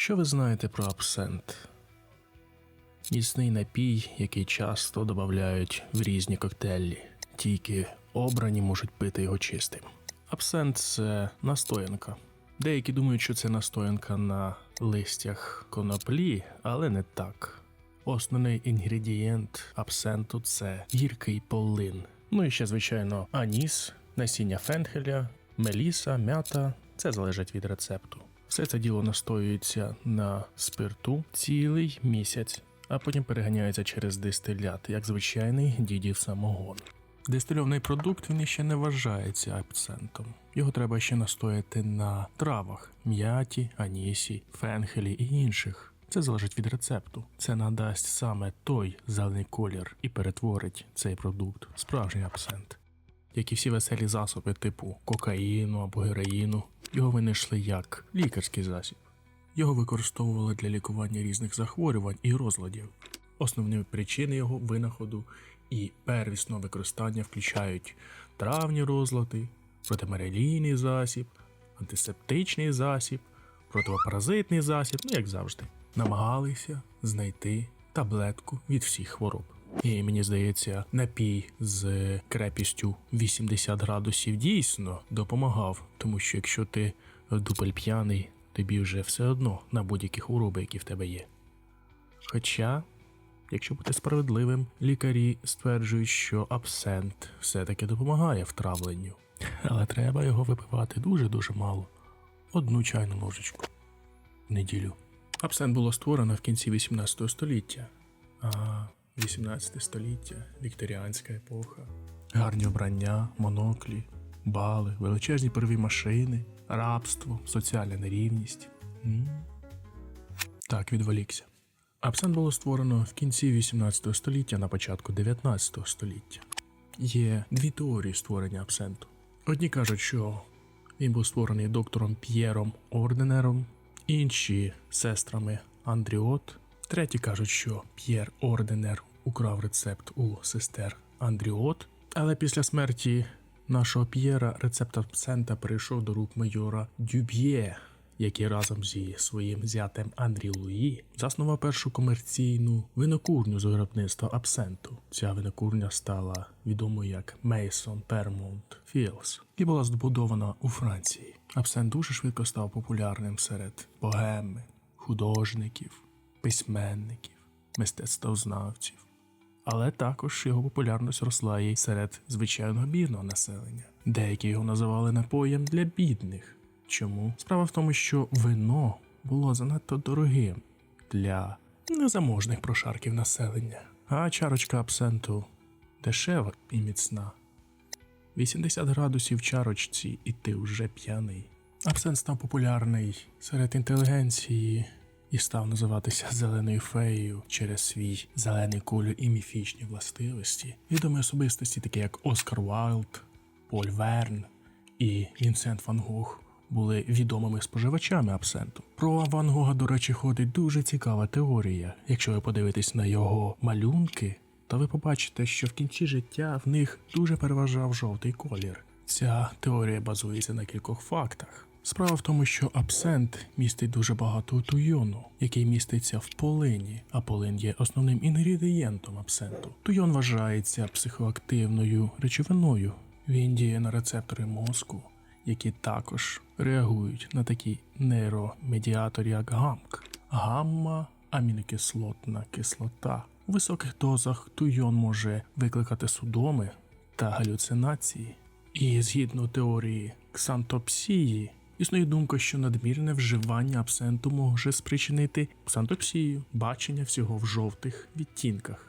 Що ви знаєте про абсент? Міцний напій, який часто додають в різні коктейлі, тільки обрані можуть пити його чистим. Абсент це настоянка. Деякі думають, що це настоянка на листях коноплі, але не так. Основний інгредієнт абсенту це гіркий полин. Ну і ще, звичайно, аніс, насіння фенхеля, меліса, м'ята. Це залежить від рецепту. Все це діло настоюється на спирту цілий місяць, а потім переганяється через дистилят, як звичайний дідів самогон. Дистильований продукт він ще не вважається абсентом. Його треба ще настояти на травах м'яті, анісі, фенхелі і інших. Це залежить від рецепту. Це надасть саме той зелений колір і перетворить цей продукт справжній абсент. Як і всі веселі засоби типу кокаїну або героїну, його винайшли як лікарський засіб. Його використовували для лікування різних захворювань і розладів. Основні причини його винаходу і первісного використання включають травні розлади, протимарелійний засіб, антисептичний засіб, противопаразитний засіб, ну як завжди, намагалися знайти таблетку від всіх хвороб. І мені здається, напій з крепістю 80 градусів дійсно допомагав, тому що якщо ти дупель п'яний, тобі вже все одно на будь-які хвороби, які в тебе є. Хоча, якщо бути справедливим, лікарі стверджують, що абсент все-таки допомагає втравленню, але треба його випивати дуже-дуже мало одну чайну ложечку в неділю. Абсент було створено в кінці 18 століття, а 18 століття, вікторіанська епоха, гарні обрання, моноклі, бали, величезні перві машини, рабство, соціальна нерівність. М? Так, відволікся. Абсент було створено в кінці 18 століття, на початку 19 століття. Є дві теорії створення абсенту. Одні кажуть, що він був створений доктором П'єром Орденером, інші сестрами Андріот. Треті кажуть, що П'єр Орденер украв рецепт у сестер Андріот, але після смерті нашого П'єра рецепт абсента перейшов до рук майора Дюб'є, який разом зі своїм зятем Андрі Луї заснував першу комерційну винокурню з виробництва абсенту. Ця винокурня стала відомою як Мейсон Пермонт Філс і була збудована у Франції. Абсент дуже швидко став популярним серед богеми, художників, письменників, мистецтвознавців. Але також його популярність росла і серед звичайного бідного населення. Деякі його називали напоєм для бідних. Чому? Справа в тому, що вино було занадто дорогим для незаможних прошарків населення, а чарочка абсенту дешева і міцна. 80 градусів чарочці, і ти вже п'яний. Абсент став популярний серед інтелігенції і став називатися зеленою феєю через свій зелений колір і міфічні властивості. Відомі особистості, такі як Оскар Уайлд, Поль Верн і Вінсент Ван Гог, були відомими споживачами абсенту. Про Ван Гога, до речі, ходить дуже цікава теорія. Якщо ви подивитесь на його малюнки, то ви побачите, що в кінці життя в них дуже переважав жовтий колір. Ця теорія базується на кількох фактах. Справа в тому, що абсент містить дуже багато туйону, який міститься в полині, а полин є основним інгредієнтом абсенту. Туйон вважається психоактивною речовиною. Він діє на рецептори мозку, які також реагують на такі нейромедіатори, як гамк, гамма амінокислотна кислота. У високих дозах туйон може викликати судоми та галюцинації. І згідно теорії ксантопсії, існує думка, що надмірне вживання абсенту може спричинити ксантопсію, бачення всього в жовтих відтінках.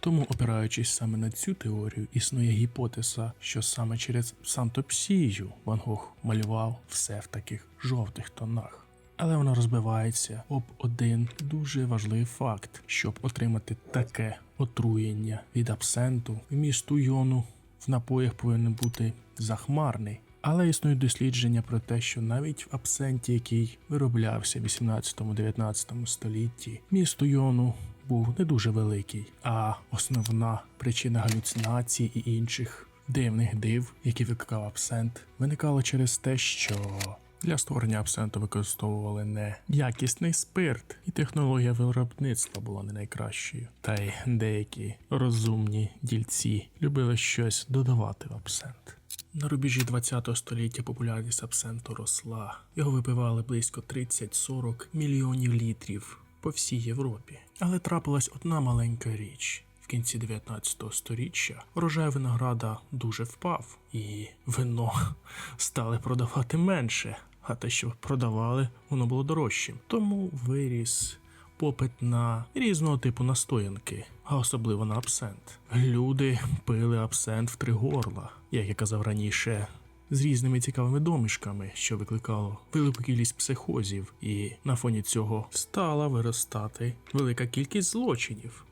Тому, опираючись саме на цю теорію, існує гіпотеза, що саме через ксантопсію Ван Гог малював все в таких жовтих тонах. Але вона розбивається об один дуже важливий факт, щоб отримати таке отруєння від абсенту, вміст туйону в напоях повинен бути захмарний. Але існують дослідження про те, що навіть в абсенті, який вироблявся в 18-19 столітті, міст йону був не дуже великий, а основна причина галюцинацій і інших дивних див, які викликав абсент, виникала через те, що Для створення абсенту використовували не якісний спирт, і технологія виробництва була не найкращою. Та й деякі розумні дільці любили щось додавати в абсент. На рубежі 20 століття популярність абсенту росла. Його випивали близько 30-40 мільйонів літрів по всій Європі. Але трапилась одна маленька річ. В кінці 19 століття урожай винограда дуже впав, і вино стали продавати менше, а те, що продавали, воно було дорожчим. Тому виріс попит на різного типу настоянки, а особливо на абсент. Люди пили абсент в три горла, як я казав раніше. З різними цікавими домішками, що викликало велику кількість психозів, і на фоні цього стала виростати велика кількість злочинів,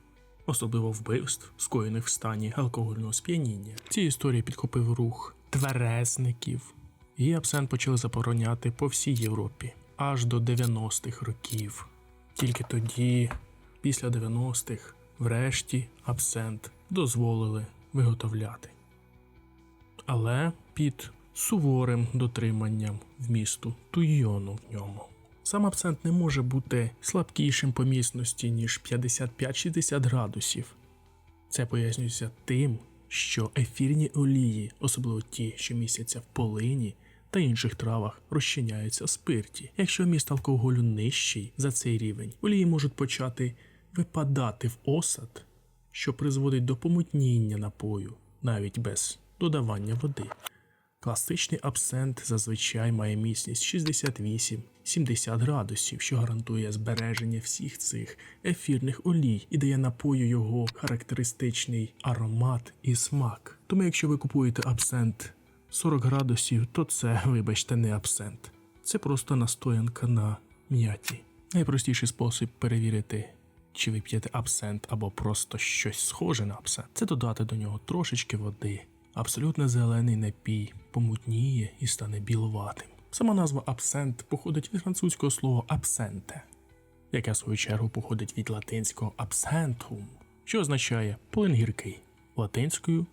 особливо вбивств, скоєних в стані алкогольного сп'яніння. Ці історії підхопив рух тверезників, і абсент почали забороняти по всій Європі аж до 90-х років. Тільки тоді, після 90-х, врешті абсент дозволили виготовляти. Але під суворим дотриманням вмісту туйону в ньому. Сам абсент не може бути слабкішим по міцності, ніж 55-60 градусів. Це пояснюється тим, що ефірні олії, особливо ті, що містяться в полині та інших травах, розчиняються в спирті. Якщо вміст алкоголю нижчий за цей рівень, олії можуть почати випадати в осад, що призводить до помутніння напою, навіть без додавання води. Класичний абсент зазвичай має міцність 68-70 градусів, що гарантує збереження всіх цих ефірних олій і дає напою його характеристичний аромат і смак. Тому, якщо ви купуєте абсент 40 градусів, то це, вибачте, не абсент. Це просто настоянка на м'яті. Найпростіший спосіб перевірити, чи ви п'єте абсент або просто щось схоже на абсент, це додати до нього трошечки води. Абсолютно зелений напій помутніє і стане білуватим. Сама назва абсент походить від французького слова абсенте, яке в свою чергу походить від латинського absentum, що означає полин гіркий, латинською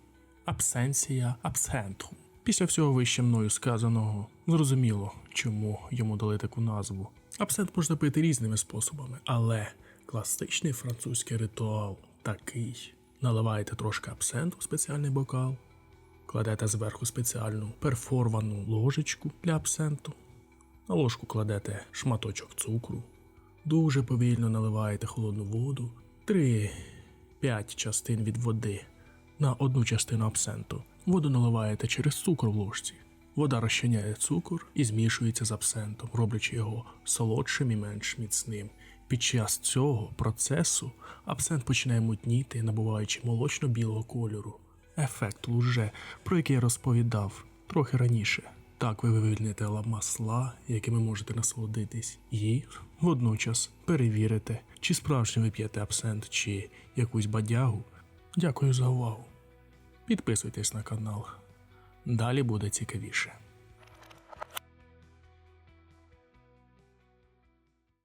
абсенція абсентум. Після всього вище мною сказаного зрозуміло, чому йому дали таку назву. Абсент можна пити різними способами, але класичний французький ритуал такий: наливаєте трошки абсенту в спеціальний бокал, кладете зверху спеціальну перфорвану ложечку для абсенту, на ложку кладете шматочок цукру, дуже повільно наливаєте холодну воду, 3-5 частин від води на одну частину абсенту. Воду наливаєте через цукор в ложці. Вода розчиняє цукор і змішується з абсентом, роблячи його солодшим і менш міцним. Під час цього процесу абсент починає мутніти, набуваючи молочно-білого кольору. Ефект луже, про який я розповідав трохи раніше. Так ви вивільните масла, якими можете насолодитись, і водночас перевірите, чи справжньо ви п'єте абсент, чи якусь бадягу. Дякую за увагу. Підписуйтесь на канал. Далі буде цікавіше.